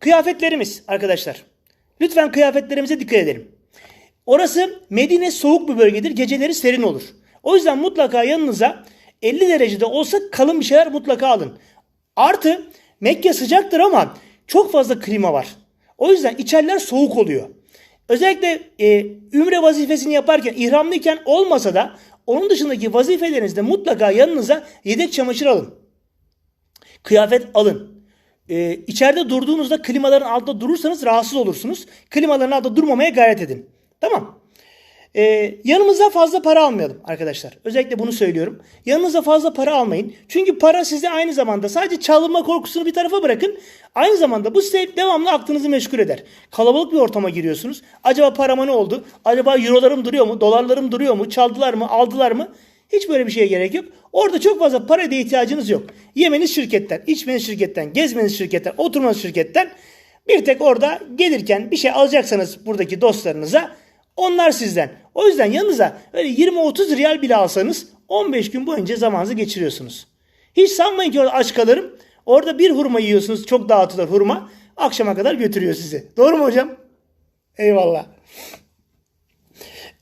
Kıyafetlerimiz arkadaşlar. Lütfen kıyafetlerimize dikkat edelim. Orası Medine soğuk bir bölgedir. Geceleri serin olur. O yüzden mutlaka yanınıza 50 derecede olsa kalın bir şeyler mutlaka alın. Artı Mekke sıcaktır ama çok fazla klima var. O yüzden içeriler soğuk oluyor. Özellikle e, ümre vazifesini yaparken ihramlıyken olmasa da onun dışındaki vazifelerinizde mutlaka yanınıza yedek çamaşır alın. Kıyafet alın. Ee, içeride durduğunuzda klimaların altında durursanız rahatsız olursunuz. Klimaların altında durmamaya gayret edin. Tamam. Ee, yanımıza fazla para almayalım arkadaşlar. Özellikle bunu söylüyorum. Yanınıza fazla para almayın. Çünkü para size aynı zamanda sadece çalınma korkusunu bir tarafa bırakın. Aynı zamanda bu size devamlı aklınızı meşgul eder. Kalabalık bir ortama giriyorsunuz. Acaba parama ne oldu? Acaba eurolarım duruyor mu? Dolarlarım duruyor mu? Çaldılar mı? Aldılar mı? Hiç böyle bir şeye gerek yok. Orada çok fazla paraya da ihtiyacınız yok. Yemeniz şirketten, içmeniz şirketten, gezmeniz şirketten, oturmanız şirketten. Bir tek orada gelirken bir şey alacaksanız buradaki dostlarınıza onlar sizden. O yüzden yanınıza öyle 20-30 riyal bile alsanız 15 gün boyunca zamanınızı geçiriyorsunuz. Hiç sanmayın ki orada aç kalırım. Orada bir hurma yiyorsunuz. Çok dağıtılır hurma. Akşama kadar götürüyor sizi. Doğru mu hocam? Eyvallah.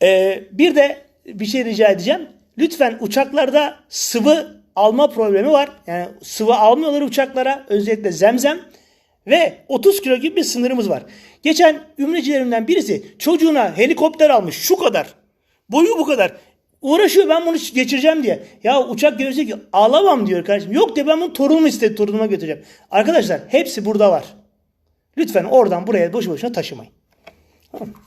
Ee, bir de bir şey rica edeceğim. Lütfen uçaklarda sıvı alma problemi var. Yani sıvı almıyorlar uçaklara. Özellikle zemzem. Ve 30 kilo gibi bir sınırımız var. Geçen ümrecilerimden birisi çocuğuna helikopter almış şu kadar. Boyu bu kadar. Uğraşıyor ben bunu geçireceğim diye. Ya uçak gelirse ki alamam diyor kardeşim. Yok de ben bunu torunumu istedi torunuma götüreceğim. Arkadaşlar hepsi burada var. Lütfen oradan buraya boşu boşuna taşımayın. Tamam.